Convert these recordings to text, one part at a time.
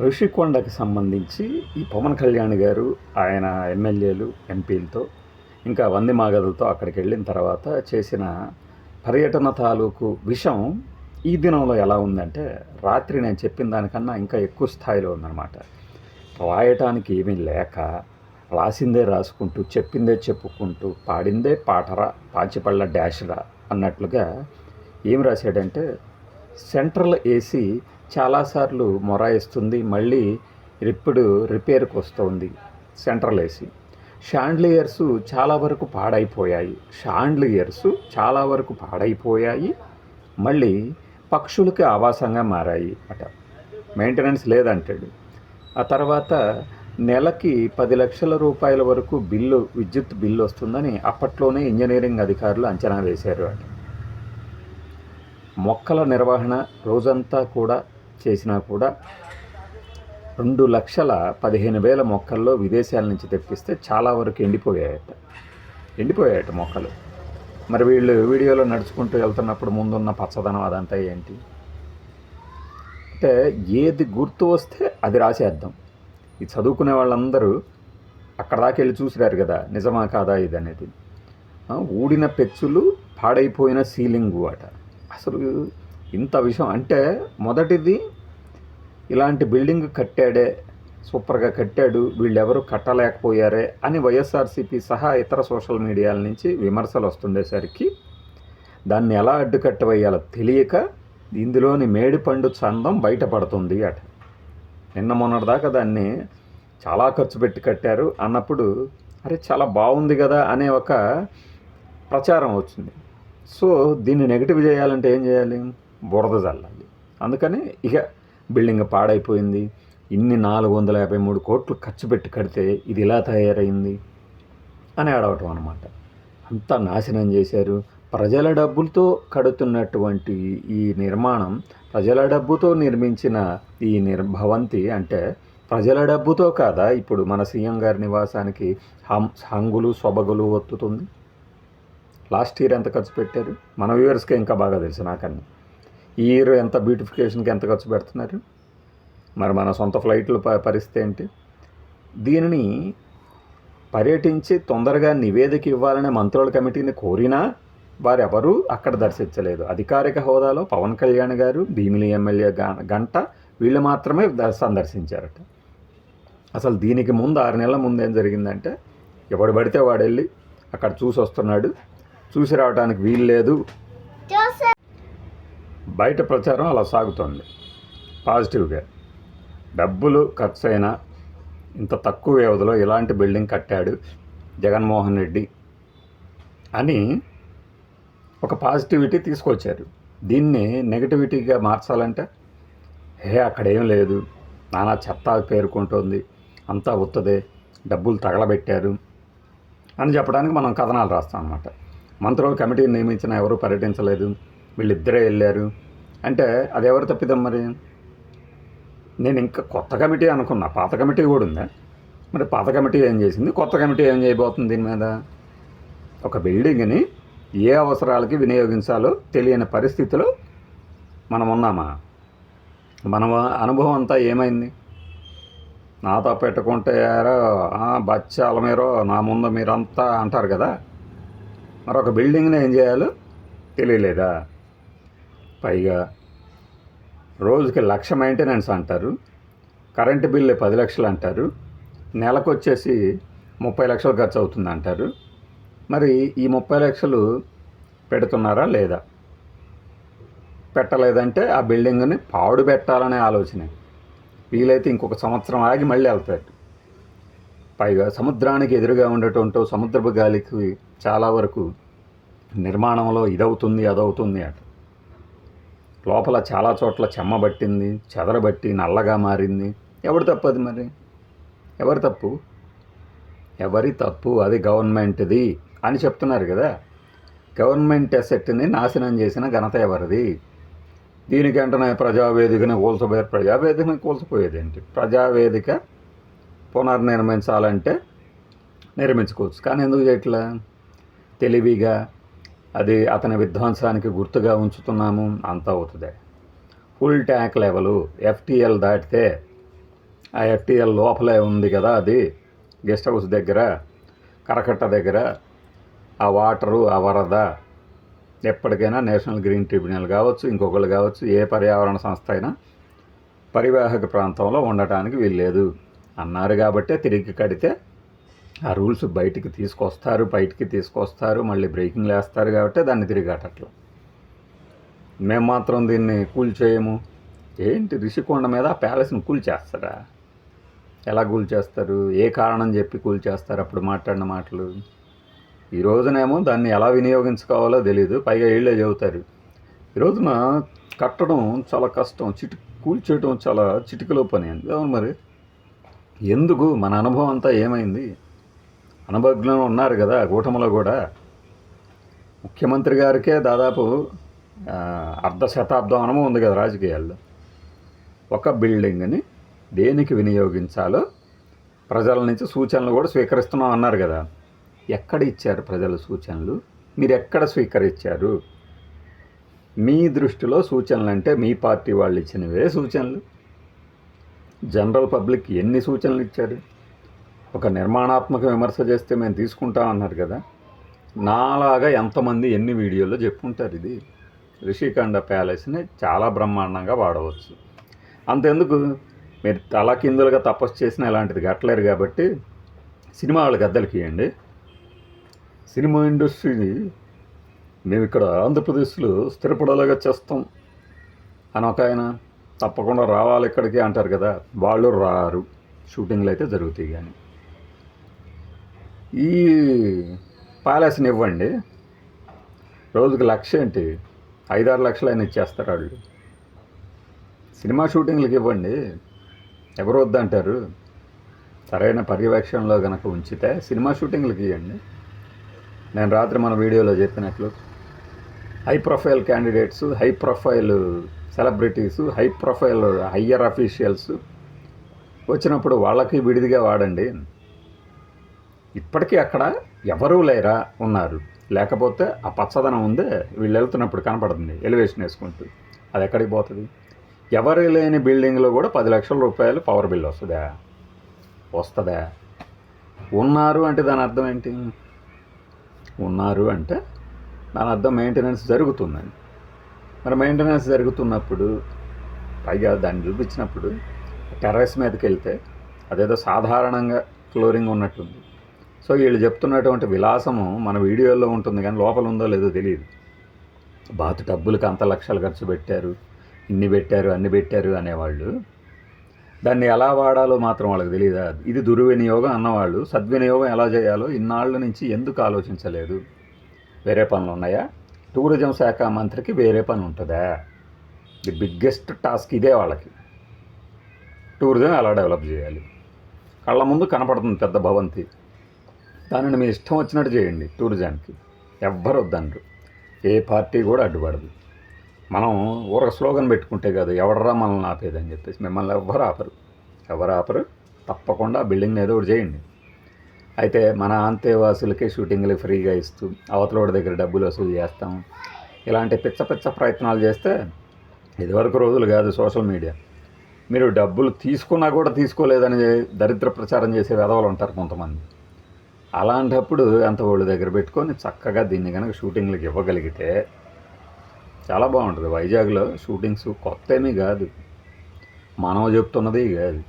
రుషికొండకు సంబంధించి ఈ పవన్ కళ్యాణ్ గారు ఆయన ఎమ్మెల్యేలు ఎంపీలతో ఇంకా వంది మాగదులతో అక్కడికి వెళ్ళిన తర్వాత చేసిన పర్యటన తాలూకు విషయం ఈ దినంలో ఎలా ఉందంటే రాత్రి నేను చెప్పిన దానికన్నా ఇంకా ఎక్కువ స్థాయిలో ఉందన్నమాట. రాయటానికి ఏమీ లేక రాసిందే రాసుకుంటూ చెప్పిందే చెప్పుకుంటూ పాడిందే పాటరా పాచిపళ్ళ డాష్రా అన్నట్లుగా ఏం రాశాడంటే సెంట్రల్ ఏసీ చాలాసార్లు మొరాయిస్తుంది. మళ్ళీ ఇప్పుడు రిపేర్కి వస్తుంది సెంట్రల్ ఏసీ. షాండ్లియర్స్ చాలా వరకు పాడైపోయాయి. షాండ్లియర్స్ చాలా వరకు పాడైపోయాయి. మళ్ళీ పక్షులకి ఆవాసంగా మారాయి అట. మెయింటెనెన్స్ లేదంటాడు. ఆ తర్వాత నెలకి పది లక్షల రూపాయల వరకు బిల్లు విద్యుత్ బిల్లు వస్తుందని అప్పట్లోనే ఇంజనీరింగ్ అధికారులు అంచనా వేశారు అట. మొక్కల నిర్వహణ రోజంతా కూడా చేసినా కూడా రెండు లక్షల పదిహేను వేల మొక్కల్లో విదేశాల నుంచి తెప్పిస్తే చాలా వరకు ఎండిపోయాయట. ఎండిపోయాయట మొక్కలు. మరి వీళ్ళు వీడియోలో నడుచుకుంటూ వెళ్తున్నప్పుడు ముందున్న పచ్చదనం అదంతా ఏంటి? అంటే ఏది గుర్తు వస్తే అది రాసేద్దాం. ఇది చదువుకునే వాళ్ళందరూ అక్కడ దాకా వెళ్ళి చూసిరారు కదా నిజమా కాదా ఇది అనేది. ఊడిన పెచ్చులు పాడైపోయిన సీలింగు అట. అసలు ఇంత విషయం అంటే మొదటిది ఇలాంటి బిల్డింగ్ కట్టాడే సూపర్గా కట్టాడు వీళ్ళెవరూ కట్టలేకపోయారే అని వైఎస్ఆర్సీపీ సహా ఇతర సోషల్ మీడియాల నుంచి విమర్శలు వస్తుండేసరికి దాన్ని ఎలా అడ్డుకట్టవేయాలో తెలియక ఇందులోని మేడిపండు చందం బయటపడుతుంది అట. నిన్న మొన్నటిదాకా దాన్ని చాలా ఖర్చు పెట్టి కట్టారు అన్నప్పుడు అరే చాలా బాగుంది కదా అనే ఒక ప్రచారం వచ్చింది. సో దీన్ని నెగిటివ్ చేయాలంటే ఏం చేయాలి? బురద చల్లాలి అందుకని ఇక బిల్డింగ్ పాడైపోయింది. ఇన్ని నాలుగు వందల యాభై మూడు కోట్లు ఖర్చు పెట్టి కడితే ఇది ఇలా తయారైంది? అని అడవటం అనమాట అంతా నాశనం చేశారు. ప్రజల డబ్బులతో కడుతున్నటువంటి ఈ నిర్మాణం ప్రజల డబ్బుతో నిర్మించిన ఈ నిర్ భవంతి అంటే ప్రజల డబ్బుతో కాదా ఇప్పుడు మన సీఎం గారి నివాసానికి హం హంగులు సొబగులు ఒత్తుతుంది? లాస్ట్ ఇయర్ ఎంత ఖర్చు పెట్టారు? మన వ్యూవర్స్కి ఇంకా బాగా తెలుసు నాకన్నా. ఈ ఇయర్ ఎంత బ్యూటిఫికేషన్కి ఎంత ఖర్చు పెడుతున్నారు? మరి మన సొంత ఫ్లైట్లు ప పరిస్థితి ఏంటి? దీనిని పర్యటించి తొందరగా నివేదిక ఇవ్వాలనే మంత్రుల కమిటీని కోరినా వారెవరూ అక్కడ దర్శించలేదు. అధికారిక హోదాలో పవన్ కళ్యాణ్ గారు భీమిలి ఎమ్మెల్యే గంట వీళ్ళు మాత్రమే సందర్శించారట అసలు దీనికి ముందు ఆరు నెలల ముందు ఏం జరిగిందంటే ఎవడు పడితే వాడు వెళ్ళి అక్కడ చూసి వస్తున్నాడు చూసి రావడానికి వీలు లేదు. బయట ప్రచారం అలా సాగుతోంది. పాజిటివ్గా. డబ్బులు ఖర్చు అయినా ఇంత తక్కువ వ్యవధిలో ఇలాంటి బిల్డింగ్ కట్టాడు జగన్మోహన్ రెడ్డి అని ఒక పాజిటివిటీ తీసుకొచ్చారు. దీన్ని నెగటివిటీగా మార్చాలంటే హే అక్కడ ఏం లేదు. నానా చెత్త పేరుకుంటోంది. అంతా ఉత్తదే. డబ్బులు తగలబెట్టారు. అని చెప్పడానికి మనం కథనాలు రాస్తాం అనమాట మంత్రులు కమిటీని నియమించిన ఎవరు పర్యటించలేదు. వీళ్ళిద్దరే వెళ్ళారు. అంటే అది ఎవరు తప్పిదం మరి? నేను ఇంకా కొత్త కమిటీ అనుకున్నా. పాత కమిటీ కూడా ఉందా? మరి పాత కమిటీ ఏం చేసింది? కొత్త కమిటీ ఏం చేయబోతుంది దీని మీద? ఒక బిల్డింగ్ని ఏ అవసరాలకి వినియోగించాలో తెలియని పరిస్థితిలో మనం ఉన్నామా? మన అనుభవం అంతా ఏమైంది? నాతో పెట్టుకుంటే బచ్చాల మీరో నా ముందు మీరంతా అంటారు కదా. మరొక బిల్డింగ్ని ఏం చేయాలో తెలియలేదా? పైగా రోజుకి లక్ష మెయింటెనెన్స్ అంటారు. కరెంటు బిల్లు పది లక్షలు అంటారు. నెలకు వచ్చేసి ముప్పై లక్షలు ఖర్చు అవుతుంది అంటారు మరి ఈ ముప్పై లక్షలు పెడుతున్నారా లేదా? పెట్టలేదంటే ఆ బిల్డింగ్ని పాడు పెట్టాలనే ఆలోచన. వీలైతే ఇంకొక సంవత్సరం ఆగి మళ్ళీ వెళ్తాడు పైగా సముద్రానికి ఎదురుగా ఉండటంతో సముద్రపు గాలికి చాలా వరకు నిర్మాణంలో ఇదవుతుంది అదవుతుంది అంట. లోపల చాలా చోట్ల చెమ్మబట్టింది చెదరబట్టి నల్లగా మారింది. ఎవరి తప్పు అది మరి? ఎవరి తప్పు? ఎవరి తప్పు అది గవర్నమెంట్ది అని చెప్తున్నారు కదా. గవర్నమెంట్ అసెట్ని నాశనం చేసిన ఘనత ఎవరిది? దీనికంటనే ప్రజావేదికని కూల్చబోయారు. ప్రజావేదికని కూల్చిపోయేదేంటి? ప్రజావేదిక పునర్నిర్మించాలంటే నిర్మించుకోవచ్చు. కానీ ఎందుకు చేయట్లా? తెలివిగా అది అతని విధ్వంసానికి గుర్తుగా ఉంచుతున్నాము అంత అవుతుంది. ఫుల్ ట్యాంక్ లెవెలు ఎఫ్టీఎల్ దాటితే ఆ ఎఫ్టీఎల్ లోపలే ఉంది కదా అది గెస్ట్ హౌస్ దగ్గర కరకట్ట దగ్గర ఆ వాటరు ఆ వరద ఎప్పటికైనా నేషనల్ గ్రీన్ ట్రిబ్యునల్ కావచ్చు ఇంకొకరు కావచ్చు ఏ పర్యావరణ సంస్థ అయినా పరివాహక ప్రాంతంలో ఉండటానికి వీల్లేదు. అన్నారు కాబట్టే తిరిగి కడితే ఆ రూల్స్ బయటికి తీసుకొస్తారు బయటికి తీసుకొస్తారు మళ్ళీ బ్రేకింగ్ వేస్తారు కాబట్టి దాన్ని తిరిగి మేము మాత్రం దీన్ని కూల్చేయము ఏంటి రిషికొండ మీద ఆ ప్యాలెస్ని కూల్చేస్తారా ఎలా కూల్చేస్తారు ఏ కారణం చెప్పి కూల్చేస్తారు అప్పుడు మాట్లాడిన మాటలు. ఈ రోజునేమో దాన్ని ఎలా వినియోగించుకోవాలో తెలియదు పైగా వీళ్ళే చెబుతారు ఈ రోజున కట్టడం చాలా కష్టం. చిటి కూల్చేయడం చాలా చిటికలో పని. అండి అవును మరి. ఎందుకు? మన అనుభవం అంతా ఏమైంది? అనుభవజ్ఞులు ఉన్నారు కదా కూటమిలో కూడా. ముఖ్యమంత్రి గారికే దాదాపు అర్ధ శతాబ్దం అనుభవం ఉంది కదా రాజకీయాల్లో. ఒక బిల్డింగ్ని దేనికి వినియోగించాలో ప్రజల నుంచి సూచనలు కూడా స్వీకరిస్తున్నాం అన్నారు కదా. ఎక్కడ ఇచ్చారు ప్రజల సూచనలు? మీరు ఎక్కడ స్వీకరించారు? మీ దృష్టిలో సూచనలు అంటే మీ పార్టీ వాళ్ళు ఇచ్చినవే సూచనలు. జనరల్ పబ్లిక్ ఎన్ని సూచనలు ఇచ్చారు? ఒక నిర్మాణాత్మక విమర్శ చేస్తే మేము తీసుకుంటాం అన్నారు కదా. నాలాగా ఎంతమంది ఎన్ని వీడియోల్లో చెప్పుంటారు ఇది? రిషికండ ప్యాలెస్ని చాలా బ్రహ్మాండంగా వాడవచ్చు. అంతెందుకు? మీరు తలకిందులుగా తపస్సు చేసిన ఇలాంటిది కట్టలేరు కాబట్టి సినిమా వాళ్ళకి అద్దెలకి ఇవ్వండి సినిమా ఇండస్ట్రీని మేము ఇక్కడ ఆంధ్రప్రదేశ్లో స్థిరపడేలాగా చేస్తాం అని ఒక ఆయన తప్పకుండా రావాలి ఇక్కడికి అంటారు కదా. వాళ్ళు రారు. షూటింగ్లు అయితే జరుగుతాయి కానీ. ఈ ప్యాలెస్ని ఇవ్వండి. రోజుకి లక్ష ఏంటి? ఐదారు లక్షలు అయినా ఇచ్చేస్తారు వాళ్ళు. సినిమా షూటింగ్లకి ఇవ్వండి. ఎవరు వద్దంటారు? సరైన పర్యవేక్షణలో కనుక ఉంచితే సినిమా షూటింగ్లకి ఇవ్వండి. నేను రాత్రి మన వీడియోలో చెప్పినట్లు high profile candidates high profile celebrities high profile higher officials వచ్చినప్పుడు వాళ్ళకి విడిదిగా వాడండి. ఇప్పటికీ అక్కడ ఎవరూ లేరా ఉన్నారు. లేకపోతే ఆ పచ్చదనం ఉందే వీళ్ళు వెళ్తున్నప్పుడు కనపడుతుంది ఎలివేషన్ వేసుకుంటూ. అది ఎక్కడికి పోతుంది? ఎవరు లేని బిల్డింగ్లో కూడా పది లక్షల రూపాయలు పవర్ బిల్ వస్తుందా? వస్తుందా? ఉన్నారు అంటే దాని అర్థం ఏంటి? ఉన్నారు అంటే దాని అర్థం మెయింటెనెన్స్ జరుగుతుందని. మరి మెయింటెనెన్స్ జరుగుతున్నప్పుడు పైగా దాన్ని చూపించినప్పుడు టెర్రస్ మీదకి వెళ్తే అదేదో సాధారణంగా ఫ్లోరింగ్ ఉన్నట్టుంది. సో వీళ్ళు చెప్తున్నటువంటి విలాసము మన వీడియోలో ఉంటుంది కానీ లోపల ఉందో లేదో తెలియదు. బాతు డబ్బులకి అంత లక్షలు ఖర్చు పెట్టారు ఇన్ని పెట్టారు అన్ని పెట్టారు అనేవాళ్ళు. దాన్ని ఎలా వాడాలో మాత్రం వాళ్ళకి తెలియదా? ఇది దుర్వినియోగం అన్నవాళ్ళు. సద్వినియోగం ఎలా చేయాలో ఇన్నాళ్ళ నుంచి ఎందుకు ఆలోచించలేదు? వేరే పనులు ఉన్నాయా? టూరిజం శాఖ మంత్రికి వేరే పని ఉంటుందా? ది బిగ్గెస్ట్ టాస్క్ ఇదే వాళ్ళకి. టూరిజం ఎలా డెవలప్ చేయాలి? కళ్ళ ముందు కనపడుతుంది పెద్ద భవంతి. దానిని మీ ఇష్టం వచ్చినట్టు చేయండి టూరిజానికి. ఎవ్వరు వద్దనరు. ఏ పార్టీ కూడా అడ్డుపడదు. మనం ఊరక స్లోగన్ పెట్టుకుంటే కాదు ఎవడరా మనల్ని ఆపేదని చెప్పేసి మిమ్మల్ని ఎవ్వరు ఆపరు. ఎవరు ఆపరు తప్పకుండా బిల్డింగ్ ఏదో ఒకటి చేయండి. అయితే మన అంతేవాసులకి షూటింగ్లు ఫ్రీగా ఇస్తూ అవతలోడి దగ్గర డబ్బులు వసూలు చేస్తాం. ఇలాంటి పిచ్చ పిచ్చ ప్రయత్నాలు చేస్తే ఇదివరకు రోజులు కాదు సోషల్ మీడియా. మీరు డబ్బులు తీసుకున్నా కూడా తీసుకోలేదని దరిద్ర ప్రచారం చేసే వెధవలు ఉంటారు కొంతమంది. అలాంటప్పుడు అంత వాళ్ళు దగ్గర పెట్టుకొని చక్కగా దీన్ని కనుక షూటింగ్లకు ఇవ్వగలిగితే చాలా బాగుంటుంది. వైజాగ్లో షూటింగ్స్ కొత్త ఏమీ కాదు. మనం చెప్తున్నది కాదు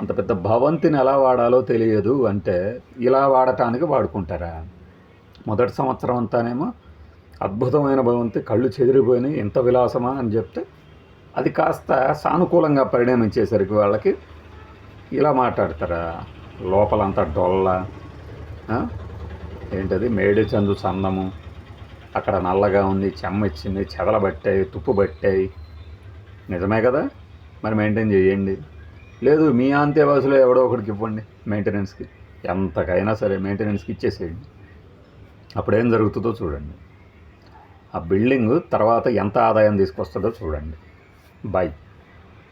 అంత పెద్ద భవంతిని ఎలా వాడాలో తెలియదు అంటే ఇలా వాడటానికి వాడుకుంటారా? మొదటి సంవత్సరం అంతానేమో అద్భుతమైన భవంతి కళ్ళు చెదిరిపోయినాయి ఇంత విలాసమా అని చెప్తే అది కాస్త సానుకూలంగా పరిణమించేసరికి వాళ్ళకి ఇలా మాట్లాడతారా? లోపలంతా డొల్ల ఏంటది? మేడి చందు చందము అక్కడ నల్లగా ఉంది చెమ్మ ఇచ్చింది చెదలబట్టాయి తుప్పు పట్టాయి. నిజమే కదా? మరి మెయింటైన్ చేయండి. లేదు మీ అంతేవాసులో ఎవడో ఒకడికి ఇవ్వండి మెయింటెనెన్స్కి. ఎంతకైనా సరే మెయింటెనెన్స్కి ఇచ్చేసేయండి. అప్పుడు ఏం జరుగుతుందో చూడండి. ఆ బిల్డింగ్ తర్వాత ఎంత ఆదాయం తీసుకొస్తుందో చూడండి. బాయ్